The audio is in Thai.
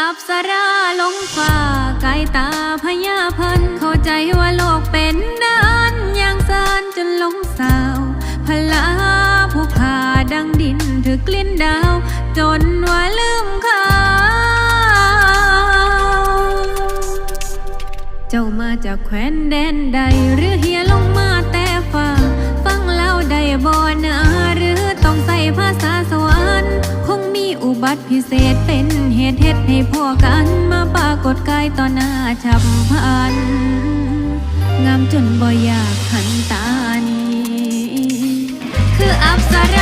อับสราลงฟ้าไกลตาพญาพัน เข้าใจว่าโลกเป็นด้านอย่างสานจนลงสาวพลาผู้ขาดังดินถือกลิ้นดาว จนว่าลืมเขาเจ้ามาจากแคว้นแดนใดหรือ บัติพิเศษเป็นเหตุเฮ็ดให้พวกกันมาปรากฏกายต่อหน้าฉับพลัน งามจนบ่อยากหันตานีคืออับสรา